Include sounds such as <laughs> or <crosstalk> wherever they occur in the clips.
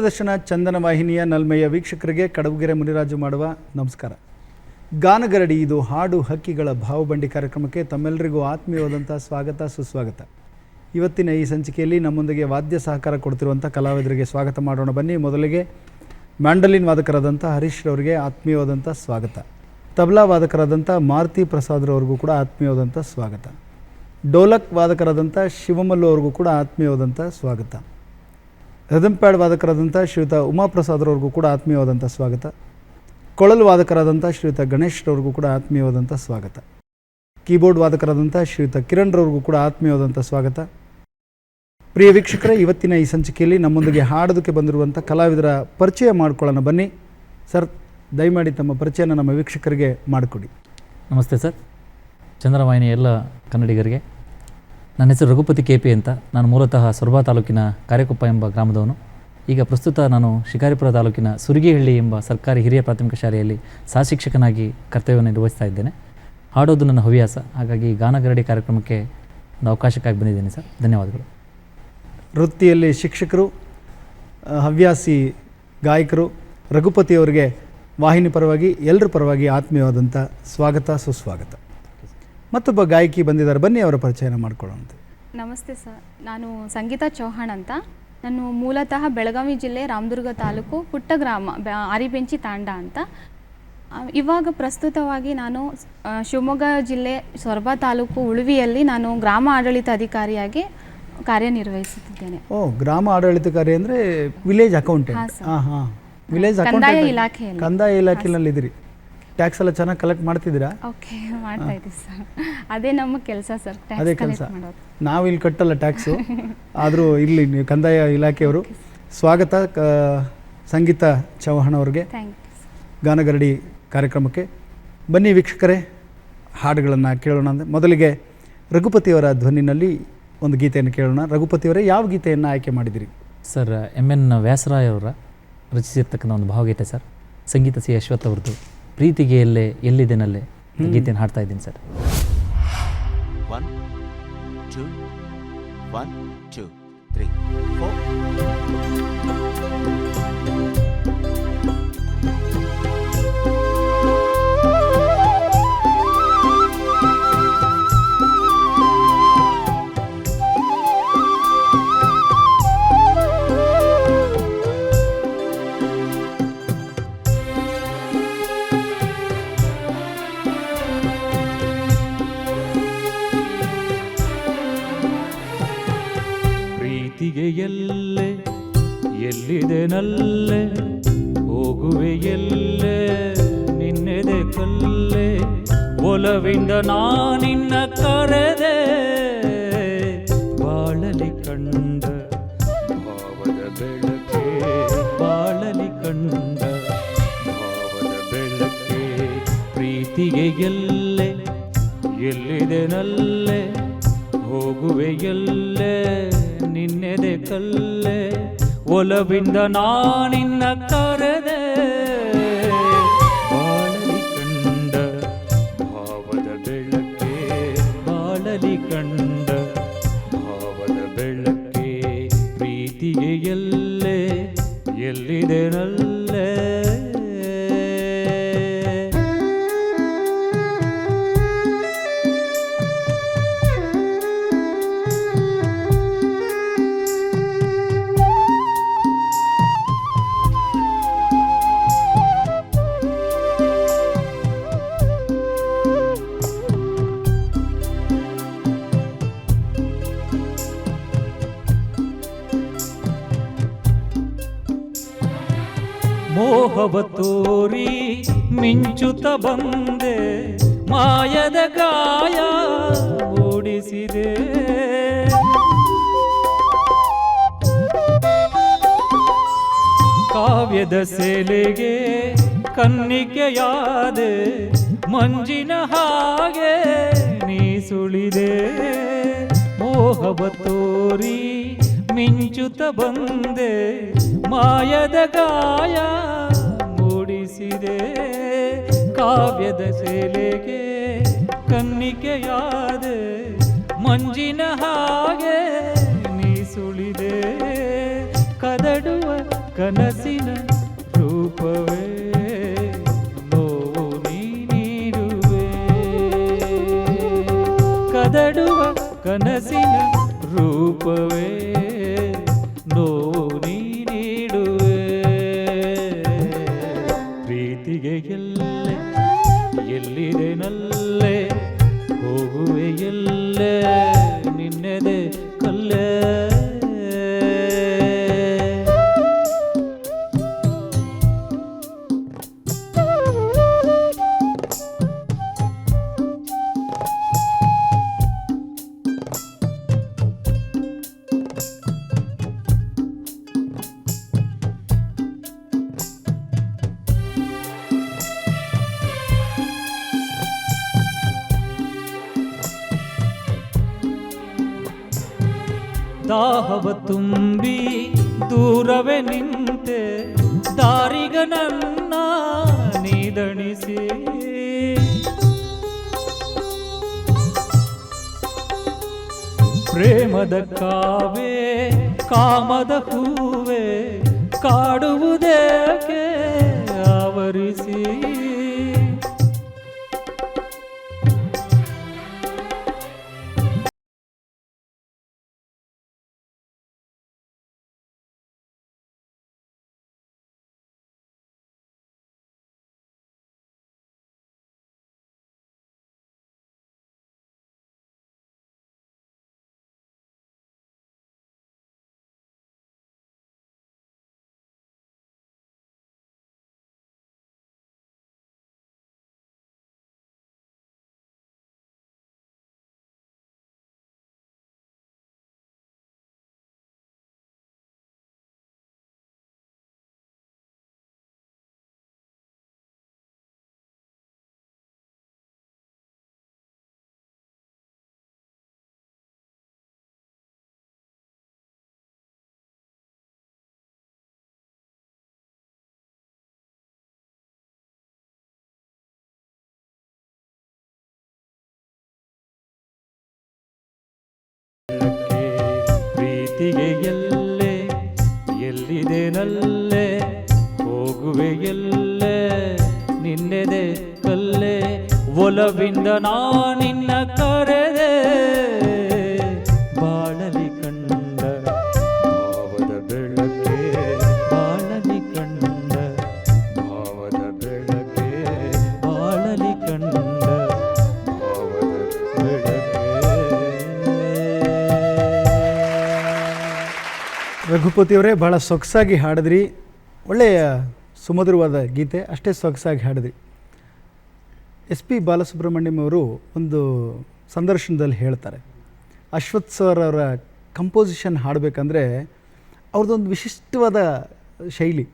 ದೂರದರ್ಶನ ಚಂದನ ವಾಹಿನಿಯ ನಲ್ಮೆಯ ವೀಕ್ಷಕರಿಗೆ ಕಡಬುಗೆರೆ ಮುನಿರಾಜು ಮಾಡುವ ನಮಸ್ಕಾರ. ಗಾನಗರಡಿ ಇದು ಹಾಡು ಹಕ್ಕಿಗಳ ಭಾವಬಂಡಿ ಕಾರ್ಯಕ್ರಮಕ್ಕೆ ತಮ್ಮೆಲ್ಲರಿಗೂ ಆತ್ಮೀಯವಾದಂಥ ಸ್ವಾಗತ, ಸುಸ್ವಾಗತ. ಇವತ್ತಿನ ಈ ಸಂಚಿಕೆಯಲ್ಲಿ ನಮ್ಮೊಂದಿಗೆ ವಾದ್ಯ ಸಹಕಾರ ಕೊಡ್ತಿರುವಂಥ ಕಲಾವಿದರಿಗೆ ಸ್ವಾಗತ ಮಾಡೋಣ. ಬನ್ನಿ, ಮೊದಲಿಗೆ ಮ್ಯಾಂಡಲಿನ್ ವಾದಕರಾದಂಥ ಹರೀಶ್ ರವರಿಗೆ ಆತ್ಮೀಯವಾದಂಥ ಸ್ವಾಗತ. ತಬಲಾ ವಾದಕರಾದಂಥ ಮಾರುತಿ ಪ್ರಸಾದ್ರವ್ರಿಗೂ ಕೂಡ ಆತ್ಮೀಯವಾದಂಥ ಸ್ವಾಗತ. ಡೋಲಕ್ ವಾದಕರಾದಂಥ ಶಿವಮಲ್ಲು ಅವ್ರಿಗೂ ಕೂಡ ಆತ್ಮೀಯವಾದಂಥ ಸ್ವಾಗತ. ರಿದಮ್ ಪ್ಯಾಡ್ ವಾದಕರಾದಂಥ ಶ್ರೀಯುತ ಉಮಾಪ್ರಸಾದ್ರವ್ರಿಗೂ ಕೂಡ ಆತ್ಮೀಯವಾದಂಥ ಸ್ವಾಗತ. ಕೊಳಲು ವಾದಕರಾದಂಥ ಶ್ರೀಯುತ ಗಣೇಶ್ರವ್ರಿಗೂ ಕೂಡ ಆತ್ಮೀಯವಾದಂಥ ಸ್ವಾಗತ. ಕೀಬೋರ್ಡ್ ವಾದಕರಾದಂಥ ಶ್ರೀಯುತ ಕಿರಣ್ರವ್ರಿಗೂ ಕೂಡ ಆತ್ಮೀಯವಾದಂಥ ಸ್ವಾಗತ. ಪ್ರಿಯ ವೀಕ್ಷಕರೇ, ಇವತ್ತಿನ ಈ ಸಂಚಿಕೆಯಲ್ಲಿ ನಮ್ಮೊಂದಿಗೆ ಹಾಡೋದಕ್ಕೆ ಬಂದಿರುವಂಥ ಕಲಾವಿದರ ಪರಿಚಯ ಮಾಡ್ಕೊಳ್ಳೋಣ ಬನ್ನಿ. ಸರ್, ದಯಮಾಡಿ ತಮ್ಮ ಪರಿಚಯನ ನಮ್ಮ ವೀಕ್ಷಕರಿಗೆ ಮಾಡಿಕೊಡಿ. ನಮಸ್ತೆ ಸರ್. ಚಂದ್ರವಾಹಿನಿ ಎಲ್ಲ ಕನ್ನಡಿಗರಿಗೆ. ನನ್ನ ಹೆಸರು ರಘುಪತಿ ಕೆ ಪಿ ಅಂತ. ನಾನು ಮೂಲತಃ ಸೊರಬಾ ತಾಲೂಕಿನ ಕಾರ್ಯಕೊಪ್ಪ ಎಂಬ ಗ್ರಾಮದವನು. ಈಗ ಪ್ರಸ್ತುತ ನಾನು ಶಿಕಾರಿಪುರ ತಾಲೂಕಿನ ಸುರಿಗೆಹಳ್ಳಿ ಎಂಬ ಸರ್ಕಾರಿ ಹಿರಿಯ ಪ್ರಾಥಮಿಕ ಶಾಲೆಯಲ್ಲಿ ಸಹ ಶಿಕ್ಷಕನಾಗಿ ಕರ್ತವ್ಯವನ್ನು ನಿರ್ವಹಿಸ್ತಾ ಇದ್ದೇನೆ. ಹಾಡೋದು ನನ್ನ ಹವ್ಯಾಸ. ಹಾಗಾಗಿ ಗಾನಗರಡಿ ಕಾರ್ಯಕ್ರಮಕ್ಕೆ ಒಂದು ಅವಕಾಶಕ್ಕಾಗಿ ಬಂದಿದ್ದೇನೆ ಸರ್. ಧನ್ಯವಾದಗಳು. ವೃತ್ತಿಯಲ್ಲಿ ಶಿಕ್ಷಕರು, ಹವ್ಯಾಸಿ ಗಾಯಕರು, ರಘುಪತಿ ಅವರಿಗೆ ವಾಹಿನಿ ಪರವಾಗಿ, ಎಲ್ಲರ ಪರವಾಗಿ ಆತ್ಮೀಯವಾದಂಥ ಸ್ವಾಗತ, ಸುಸ್ವಾಗತ. ಮತ್ತೊಬ್ಬ ಗಾಯಕಿ ಬಂದಿದ್ದಾರೆ. ಬನ್ನಿ ಅವರ ಪರಿಚಯನ ಮಾಡ್ಕೊಳ್ಳೋಣ. ನಮಸ್ತೆ ಸರ್. ನಾನು ಸಂಗೀತಾ ಚೌಹಾಣ್ ಅಂತ. ನಾನು ಮೂಲತಃ ಬೆಳಗಾವಿ ಜಿಲ್ಲೆ ರಾಮದುರ್ಗ ತಾಲೂಕು ಪುಟ್ಟ ಗ್ರಾಮ ಆರಿಬೆಂಚಿ ತಾಂಡ ಅಂತ. ಇವಾಗ ಪ್ರಸ್ತುತವಾಗಿ ನಾನು ಶಿವಮೊಗ್ಗ ಜಿಲ್ಲೆ ಸೊರಬ ತಾಲೂಕು ಉಳುವಿಯಲ್ಲಿ ನಾನು ಗ್ರಾಮ ಆಡಳಿತ ಅಧಿಕಾರಿಯಾಗಿ ಕಾರ್ಯನಿರ್ವಹಿಸುತ್ತಿದ್ದೇನೆ. ಓ ಗ್ರಾಮ ಆಡಳಿತಕಾರಿ ಅಂದರೆ ವಿಲೇಜ್ ಅಕೌಂಟೆಂಟ್ ಹಾಂ. ಹಾಂ ವಿಲೇಜ್ ಕಂದಾಯ ಇಲಾಖೆ. ಕಂದಾಯ ಇಲಾಖೆಯಲ್ಲಿ. ಇದ್ದೀರಿ ಟ್ಯಾಕ್ಸ್ ಎಲ್ಲ ಚೆನ್ನಾಗಿ ಕಲೆಕ್ಟ್ ಮಾಡ್ತಿದ್ದೀರಾ? ಓಕೆ ಮಾಡ್ತಾ ಇದ್ದೀವಿ ಸರ್ ಅದೇ ನಮ್ಮ ಕೆಲಸ ಸರ್ ಅದೇ ಕೆಲಸ. ನಾವು ಇಲ್ಲಿ ಕಟ್ಟಲ್ಲ ಟ್ಯಾಕ್ಸು ಆದರೂ ಇಲ್ಲಿ ನೀವು ಕಂದಾಯ ಇಲಾಖೆಯವರು ಸ್ವಾಗತ ಕ ಸಂಗೀತ ಚೌಹಾಣ್ ಅವ್ರಿಗೆ ಗಾನಗರಡಿ ಕಾರ್ಯಕ್ರಮಕ್ಕೆ. ಬನ್ನಿ ವೀಕ್ಷಕರೇ ಹಾಡುಗಳನ್ನು ಕೇಳೋಣ ಅಂದರೆ ಮೊದಲಿಗೆ ರಘುಪತಿಯವರ ಧ್ವನಿನಲ್ಲಿ ಒಂದು ಗೀತೆಯನ್ನು ಕೇಳೋಣ. ರಘುಪತಿಯವರೇ ಯಾವ ಗೀತೆಯನ್ನು ಆಯ್ಕೆ ಮಾಡಿದಿರಿ? ಸರ್ ಎಂ ಎನ್ ವ್ಯಾಸರಾಯ್ ಅವರ ರಚಿಸಿರ್ತಕ್ಕಂಥ ಒಂದು ಭಾವಗೀತೆ ಸರ್ ಸಂಗೀತ ಸಿ ಅಶ್ವಥ್ ಅವ್ರದ್ದು. ಪ್ರೀತಿಗೆ ಎಲ್ಲೇ ಎಲ್ಲಿದ್ದೇನಲ್ಲೇ? ಗೀತೆಯನ್ನು ಹಾಡ್ತಾ ಇದ್ದೀನಿ sir. One two, one two, three four. ಪ್ರೀತಿಗೆ ಎಲ್ಲೆ ಎಲ್ಲಿದೆ ನಲ್ಲೆ ಹೋಗುವೆ ಎಲ್ಲೆ ನಿನ್ನೆದೆ ಕಲ್ಲೆ ಒಲವಿಂದ ನಾನಿನ್ನ ಕರೆದೆ ಬಾಳಲಿ ಕಂಡ ಭಾವದ ಬೆಳಕೆ ಬಾಳಲಿ ಕಂಡ ಭಾವದ ಬೆಳಕೆ ಪ್ರೀತಿಗೆ ಎಲ್ಲೆ ಎಲ್ಲಿದೆ ನಲ್ಲೆ ಹೋಗುವೆ ಎಲ್ಲೆ ನಿನ್ನೆದೆ ಕಲ್ಲೆ ಒಲವಿಂದ ನಾನಿನ್ನ ಕರೆದೆ ಬಂದೆ, ಮಾಯದ ಗಾಯ ಓಡಿಸಿದೆ ಕಾವ್ಯದ ಸೆಲೆಗೆ ಕನ್ನಿಕೆಯಾದೆ, ಮಂಜಿನ ಹಾಗೆ ನೀ ಸುಳಿದೆ ಮೋಹವ ತೋರಿ ಮಿಂಚುತ ಬಂದೆ, ಮಾಯದ ಗಾಯ ಮೂಡಿಸಿದೆ. ಕಾವ್ಯದ ಸೆಲೆಗೆ ಕನ್ನಿಕೆಯಾದೆ ಮಂಜಿನ ಹಾಗೆ ನೀ ಸುಳಿದೆ ಕದಡುವ ಕನಸಿನ ರೂಪವೇ ನೋವು ನೀ ಕದಡುವ ಕನಸಿನ ರೂಪವೇ ದಾಹವ ತುಂಬಿ ದೂರವೇ ನಿಂತೆ ದಾರಿಗ ನನ್ನ ನೀದಣಿಸಿ. ಪ್ರೇಮದ ಕಾವೇ ಕಾಮದ ಹೂವೆ ಕಾಡುವುದೇಕೆ ಆವರಿಸಿ. ಪ್ರೀತಿಗೆ ಎಲ್ಲೆ ಎಲ್ಲಿದೆ ನಲ್ಲೆ ಹೋಗುವೆ ಎಲ್ಲೆ ನಿನ್ನೆದೆ ಕಲ್ಲೆ ಒಲವಿಂದ ನಾನಿನ್ನ ಕರೆದೆ. ರಘುಪತಿಯವರೇ ಭಾಳ ಸೊಗಸಾಗಿ ಹಾಡಿದ್ರಿ. ಒಳ್ಳೆಯ ಸುಮಧುರವಾದ ಗೀತೆ, ಅಷ್ಟೇ ಸೊಗಸಾಗಿ ಹಾಡಿದ್ರಿ. ಎಸ್ ಪಿ ಬಾಲಸುಬ್ರಹ್ಮಣ್ಯಂ ಅವರು ಒಂದು ಸಂದರ್ಶನದಲ್ಲಿ ಹೇಳ್ತಾರೆ, ಅಶ್ವಥ್ ಸರ್ ಅವರ ಕಂಪೋಸಿಷನ್ ಹಾಡಬೇಕಂದ್ರೆ ಅವ್ರದ್ದೊಂದು ವಿಶಿಷ್ಟವಾದ ಶೈಲಿ,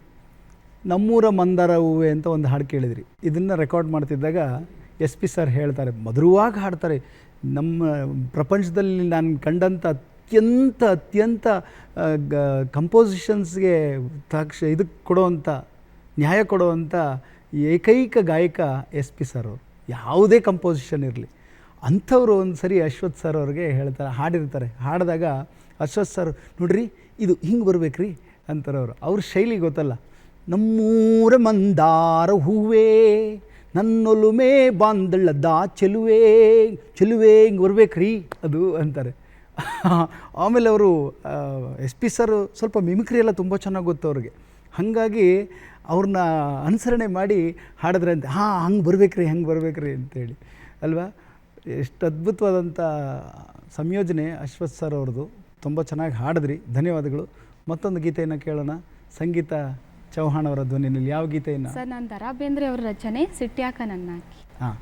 ನಮ್ಮೂರ ಮಂದಾರ ಹೂವೆ ಅಂತ ಒಂದು ಹಾಡು ಕೇಳಿದ್ರಿ. ಇದನ್ನು ರೆಕಾರ್ಡ್ ಮಾಡ್ತಿದ್ದಾಗ ಎಸ್ ಪಿ ಸರ್ ಹೇಳ್ತಾರೆ, ಮಧುರವಾಗಿ ಹಾಡ್ತಾರೆ, ನಮ್ಮ ಪ್ರಪಂಚದಲ್ಲಿ ನಾನು ಕಂಡಂಥ ಅತ್ಯಂತ ಅತ್ಯಂತ ಕಂಪೋಸಿಷನ್ಸ್ಗೆ ತಕ್ಷ ಇದಕ್ಕೆ ಕೊಡೋವಂಥ ನ್ಯಾಯ ಕೊಡುವಂಥ ಏಕೈಕ ಗಾಯಕ ಎಸ್ ಪಿ ಸರ್ ಅವರು. ಯಾವುದೇ ಕಂಪೋಸಿಷನ್ ಇರಲಿ. ಅಂಥವ್ರು ಒಂದು ಸರಿ ಅಶ್ವಥ್ ಸರ್ ಅವ್ರಿಗೆ ಹೇಳ್ತಾರೆ, ಹಾಡಿರ್ತಾರೆ. ಹಾಡಿದಾಗ ಅಶ್ವಥ್ ಸರ್, ನೋಡ್ರಿ, ಇದು ಹಿಂಗೆ ಬರ್ಬೇಕ್ರಿ ಅಂತಾರೆ ಅವರು ಅವ್ರ ಶೈಲಿ ಗೊತ್ತಲ್ಲ. ನಮ್ಮೂರ ಮಂದಾರ ಹೂವೇ, ನನ್ನೊಲುಮೆ ಬಾಂದಳ್ಳದ ಚೆಲುವೆ ಚೆಲುವೆ ಹಿಂಗೆ ಬರ್ಬೇಕ್ರಿ ಅದು ಅಂತಾರೆ. <laughs> ಆಮೇಲೆ ಅವರು ಎಸ್ ಪಿ ಸರ್ ಸ್ವಲ್ಪ ಮಿಮಿಕ್ರಿ ಎಲ್ಲ ತುಂಬ ಚೆನ್ನಾಗಿ ಗೊತ್ತು ಅವ್ರಿಗೆ. ಹಾಗಾಗಿ ಅವ್ರನ್ನ ಅನುಸರಣೆ ಮಾಡಿ ಹಾಡಿದ್ರೆ ಅಂತ ಹಾಂ ಹಂಗೆ ಬರ್ಬೇಕ್ರಿ ಹಂಗೆ ಬರ್ಬೇಕ್ರಿ ಅಂತೇಳಿ. ಅಲ್ವಾ? ಎಷ್ಟು ಅದ್ಭುತವಾದಂಥ ಸಂಯೋಜನೆ ಅಶ್ವಥ್ ಸರ್ ಅವ್ರದ್ದು. ತುಂಬ ಚೆನ್ನಾಗಿ ಹಾಡಿದ್ರಿ. ಧನ್ಯವಾದಗಳು. ಮತ್ತೊಂದು ಗೀತೆಯನ್ನು ಕೇಳೋಣ. ಸಂಗೀತ ಚೌಹಾಣ್ ಅವರ ಧ್ವನಿಯಲ್ಲಿ ಯಾವ ಗೀತೆಯನ್ನು? ಸರ್ ನಾನು ದರಾ ಬೇಂದ್ರೆ ಅವ್ರ ರಚನೆ ಸಿಟ್ಯಾಕ ನನ್ನ ಹಾಂ.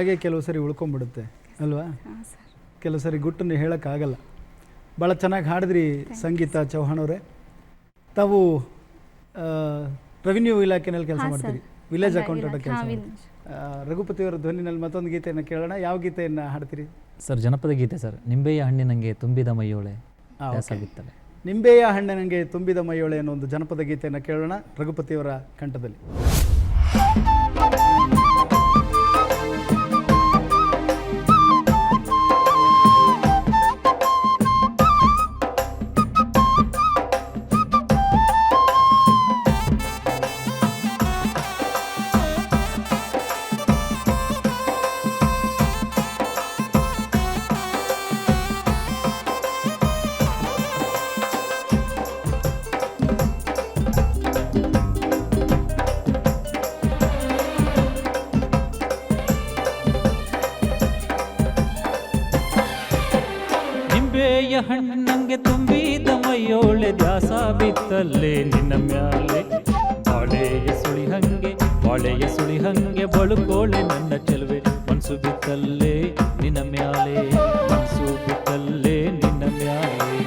ಗುಟ್ಟಾಗೆ ಕೆಲವು ಸರಿ ಉಳ್ಕೊಂಡ್ಬಿಡುತ್ತೆ ಅಲ್ವಾ? ಕೆಲವು ಸರಿ ಗುಟ್ಟನ್ನು ಹೇಳೋಕ್ಕಾಗಲ್ಲ. ಭಾಳ ಚೆನ್ನಾಗಿ ಹಾಡಿದ್ರಿ ಸಂಗೀತ ಚೌಹಾಣ್ ಅವರೇ. ತಾವು ರೆವಿನ್ಯೂ ಇಲಾಖೆನಲ್ಲಿ ಕೆಲಸ ಮಾಡ್ತೀರಿ ವಿಲೇಜ್ ಅಕೌಂಟೆಂಟ್ ಕೆಲಸ ರಘುಪತಿಯವರ ಧ್ವನಿನಲ್ಲಿ ಮತ್ತೊಂದು ಗೀತೆಯನ್ನು ಕೇಳೋಣ. ಯಾವ ಗೀತೆಯನ್ನು ಹಾಡ್ತೀರಿ? ಸರ್ ಜನಪದ ಗೀತೆ ಸರ್. ನಿಂಬೆಯ ಹಣ್ಣಿನಂಗೆ ತುಂಬಿದ ಮೈಯೋಳೆ ಆ, ನಿಂಬೆಯ ಹಣ್ಣೆ ನನಗೆ ನಿಂಬೆಯ ಹಣ್ಣಿನಂಗೆ ತುಂಬಿದ ಮೈಯೋಳೆ ಅನ್ನೋ ಒಂದು ಜನಪದ ಗೀತೆಯನ್ನು ಕೇಳೋಣ ರಘುಪತಿಯವರ ಕಂಠದಲ್ಲಿ. ಬಲ್ಲೆ ನಿನ್ನ ಮ್ಯಾಲೆ. ಬಾಳೆಯ ಸುಳಿ ಹಂಗೆ ಬಾಳೆಯ ಸುಳಿ ಹಂಗೆ, ಬಳುಕೋಳೆ ನನ್ನ ಚೆಲುವೆ. ಮನಸು ಬಿತ್ತಲ್ಲೆ ನಿನ್ನ ಮ್ಯಾಲೆ, ಮನಸು ಬಿತ್ತಲ್ಲೆ ನಿನ್ನ ಮ್ಯಾಲೆ.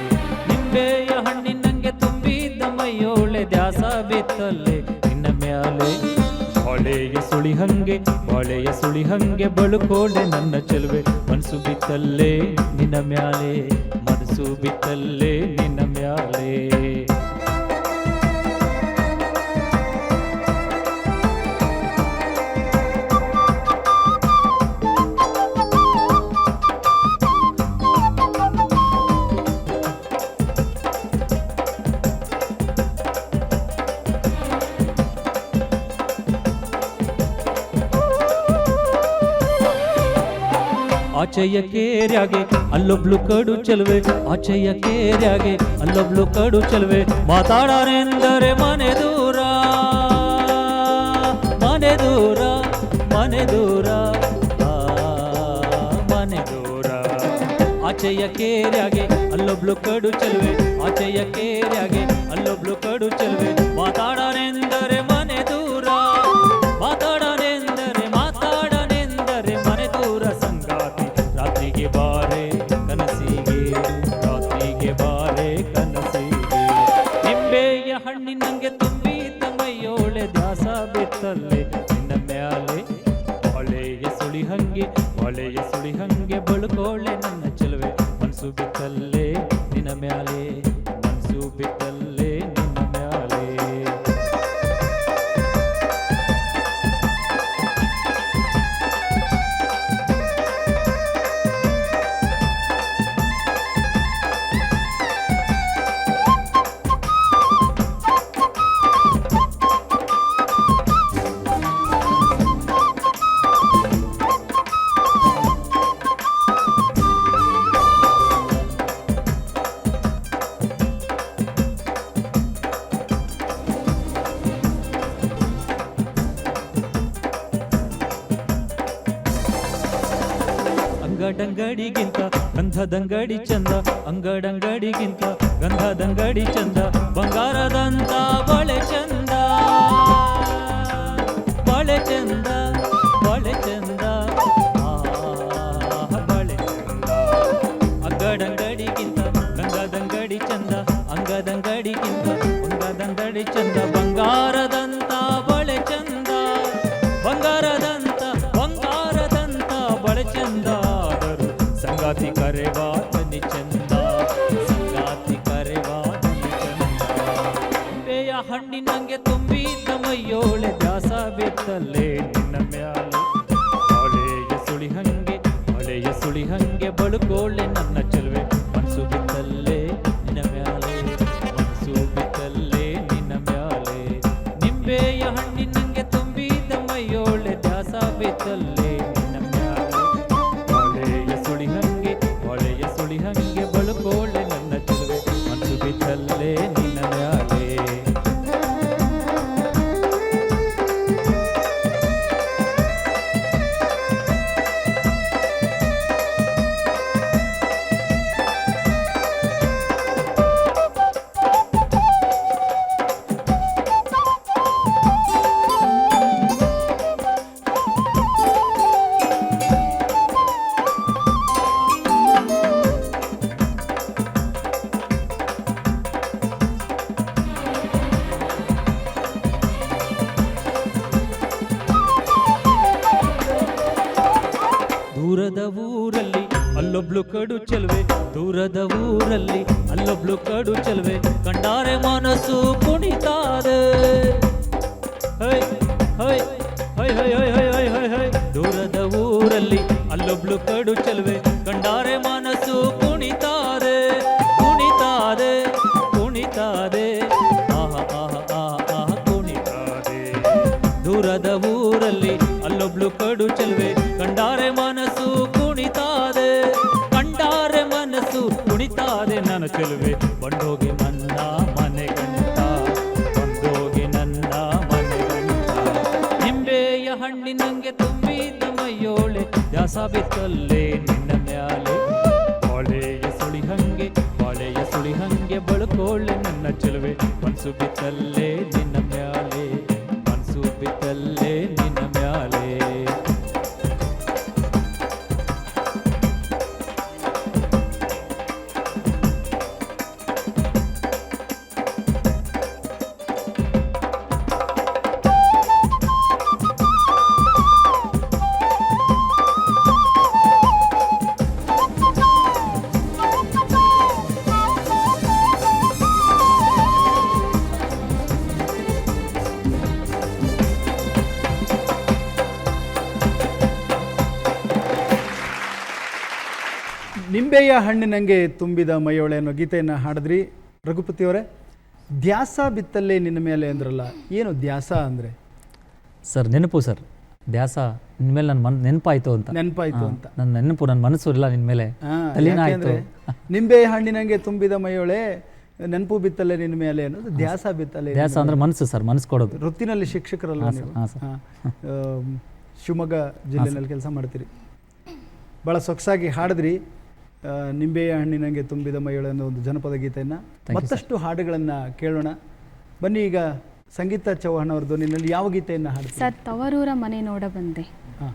ನಿಂಬೆಯ ಹಣ್ಣಿನಂಗೆ ತುಂಬಿದ್ದ ಮೈಯೋಳೆ ದ್ಯಾಸ ಬಿತ್ತಲ್ಲೆ ನಿನ್ನ ಮ್ಯಾಲೆ. ಬಾಳೆಯ ಸುಳಿ ಹಂಗೆ ಬಾಳೆಯ ಸುಳಿ ಹಂಗೆ, ಬಳುಕೋಳೆ ನನ್ನ ಚೆಲುವೆ. ಮನಸು ಬಿತ್ತಲ್ಲೆ ನಿನ್ನ ಮ್ಯಾಲೆ ಮನಸ್ಸು ಬಿತ್ತಲ್ಲೆ ನಿನ್ನ ಮ್ಯಾಲೆ. ಆಚೆಯಕ್ಕೇರ್ಯಾಗೆ ಅಲ್ಲೊಬ್ಳು ಕಡು ಚೆಲುವೆ ಆಚೆಯಕ್ಕೇರ್ಯಾಗೆ ಅಲ್ಲೊಬ್ಳು ಕಡು ಚೆಲುವೆ ಮಾತಾಡರೆಂದರೆ ಮನೆ ದೂರ ಮನೆ ದೂರ ಮನೆ ದೂರ ಮನೆ ದೂರ ಆಚೆಯ ಕೇರ್ಯಾಗೆ ಅಲ್ಲೊಬ್ಳು ಕಡು ಚೆಲುವೆ ಆಚೆಯ ಕೇರ್ಯಾಗೆ ಅಲ್ಲೊಬ್ಳು ಕಡು ಚೆಲುವೆ ಮಾತಾಡರೆಂದರೆ ಅಂಗಡಿಗಿಂತ ಗಂಧದಂಗಡಿ ಚಂದ ಅಂಗಡಂಗಡಿಗಿಂತ ಗಂಧದಂಗಡಿ ಚಂದ ಬಂಗಾರದಂತ ಬಳೆ ಚಂದ. ಹಣ್ಣಿನಂಗೆ ತುಂಬಿ ತಮಯ್ಯೋಳೆ ದಾಸ ಬಿತ್ತಲ್ಲೇ ನಿನ್ನ ಮ್ಯಾಲೆ. ಹಳೆಯ ಸುಳಿ ಹಂಗೆ, ಹಳೆಯ ಸುಳಿ ಹಂಗೆ ಬಳುಕೋಳೆ ನನ್ನ చెలువే ಬಿತ್ತಲ್ಲೇ ನಿನ್ನ ಮ್ಯಾಲೆ. ಬಾಳೆಯ ಸುಳಿ ಹಂಗೆ ಬಾಳೆಯ ಸುಳಿ ಹಂಗೆ ಬಳ್ಕೊಳ್ಳೆ ನನ್ನ ಚೆಲುವೆ. ಮನಸ್ಸು ಬಿತ್ತಲ್ಲೇ ನಿಂಬೆಯ ಹಣ್ಣಿನಂಗೆ ತುಂಬಿದ ಮೈಯೊಳೆ ಅನ್ನೋ ಗೀತೆಯನ್ನು ಹಾಡಿದ್ರಿ. ರಘುಪತಿಯವರೇ ದ್ಯಾಸ ಬಿತ್ತಲ್ಲೇ ನಿನ್ನ ಮೇಲೆ ಅಂದ್ರಲ್ಲ ಏನು ದ್ಯಾಸ ಅಂದರೆ? ಸರ್ ನೆನಪು ಸರ್. ದ್ಯಾಸ ನಿನ್ ಮೇಲೆ ನನ್ನ ಮನ್ ನೆನಪಾಯ್ತು ಅಂತ. ನೆನಪಾಯ್ತು ಅಂತ. ನನ್ನ ನೆನಪು ನನ್ನ ಮನಸ್ಸು ಇಲ್ಲ ನಿನ್ ಮೇಲೆ. ಯಾಕೆಂದ್ರೆ ನಿಂಬೆ ಹಣ್ಣಿನಂಗೆ ತುಂಬಿದ ಮೈಯೊಳೆ ನೆನಪು ಬಿತ್ತಲೆ ನಿನ್ನ ಮೇಲೆ ಅನ್ನೋದು ಧ್ಯಾಸ ಬಿತ್ತಲೆ ದ್ಯಾಸ ಅಂದ್ರೆ ಮನಸ್ಸು ಸರ್ ಮನಸ್ಸು ಕೊಡೋದು. ವೃತ್ತಿನಲ್ಲಿ ಶಿಕ್ಷಕರಲ್ಲ ನೀವು. ಶಿವಮೊಗ್ಗ ಜಿಲ್ಲೆನಲ್ಲಿ ಕೆಲಸ ಮಾಡ್ತೀರಿ. ಭಾಳ ಸೊಗಸಾಗಿ ಹಾಡಿದ್ರಿ. ನಿಂಬೆಯ ಹಣ್ಣಿನಂಗೆ ತುಂಬಿದ ಮೈಯೊಳೆ ಅನ್ನೋ ಒಂದು ಜನಪದ ಗೀತೆಯನ್ನು ಮತ್ತಷ್ಟು ಹಾಡುಗಳನ್ನು ಕೇಳೋಣ. ಬನ್ನಿ ಈಗ ಸಂಗೀತ ಚೌಹಾಣ್ ಅವ್ರ ನಿನ್ನಲ್ಲಿ ಯಾವ ಗೀತೆಯನ್ನು ಹಾಡು ಸರ್ ತವರೂರ ಮನೆ ನೋಡ ಬಂದೆ. ಹಾಂ.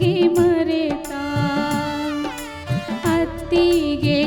ಸಂಗಿ ಮರೆತ ಅತ್ತಿಗೆ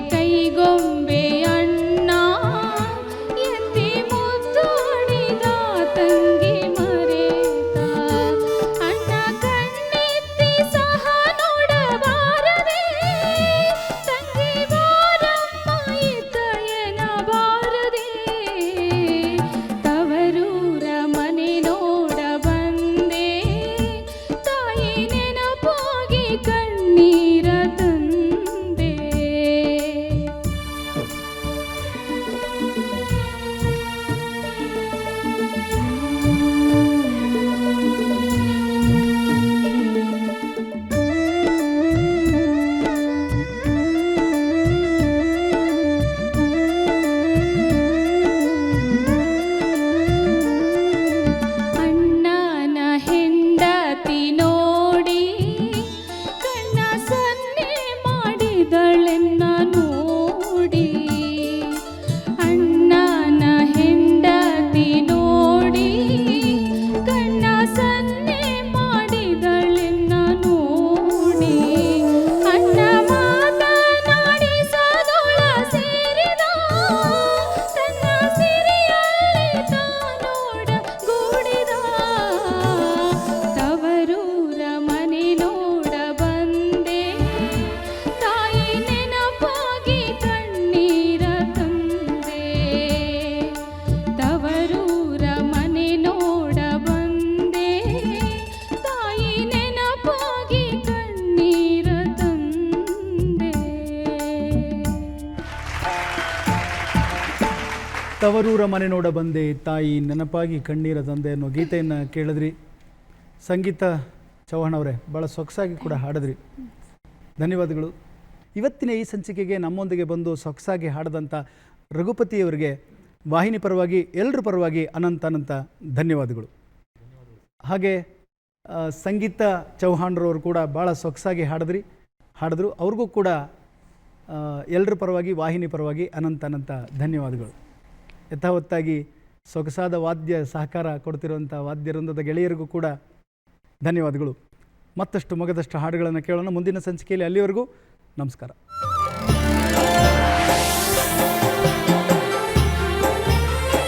ತವರೂರ ಮನೆ ನೋಡ ಬಂದೆ, ತಾಯಿ ನೆನಪಾಗಿ ಕಣ್ಣೀರ ತಂದೆ ಅನ್ನೋ ಗೀತೆಯನ್ನು ಕೇಳಿದ್ರಿ. ಸಂಗೀತ ಚೌಹಾಣ್ ಅವರೇ ಭಾಳ ಸೊಗಸಾಗಿ ಕೂಡ ಹಾಡಿದ್ರಿ. ಧನ್ಯವಾದಗಳು. ಇವತ್ತಿನ ಈ ಸಂಚಿಕೆಗೆ ನಮ್ಮೊಂದಿಗೆ ಬಂದು ಸೊಗಸಾಗಿ ಹಾಡಿದಂಥ ರಘುಪತಿಯವರಿಗೆ ವಾಹಿನಿ ಪರವಾಗಿ ಎಲ್ಲರ ಪರವಾಗಿ ಅನಂತ ಅನಂತ ಧನ್ಯವಾದಗಳು. ಹಾಗೆ ಸಂಗೀತ ಚೌಹಾಣ್ರವರು ಕೂಡ ಭಾಳ ಸೊಗಸಾಗಿ ಹಾಡಿದ್ರಿ. ಹಾಡಿದ್ರು, ಅವ್ರಿಗೂ ಕೂಡ ಎಲ್ಲರ ಪರವಾಗಿ, ವಾಹಿನಿ ಪರವಾಗಿ ಅನಂತ ಅನಂತ ಧನ್ಯವಾದಗಳು. ಯಥಾವತ್ತಾಗಿ ಸೊಗಸಾದ ವಾದ್ಯ ಸಹಕಾರ ಕೊಡ್ತಿರುವಂಥ ವಾದ್ಯ ವೃಂದದ ಗೆಳೆಯರಿಗೂ ಕೂಡ ಧನ್ಯವಾದಗಳು. ಮತ್ತಷ್ಟು ಮಗದಷ್ಟು ಹಾಡುಗಳನ್ನು ಕೇಳೋಣ. ಮುಂದಿನ ಸಂಚಿಕೆಯಲ್ಲಿ ಅಲ್ಲಿವರೆಗೂ ನಮಸ್ಕಾರ.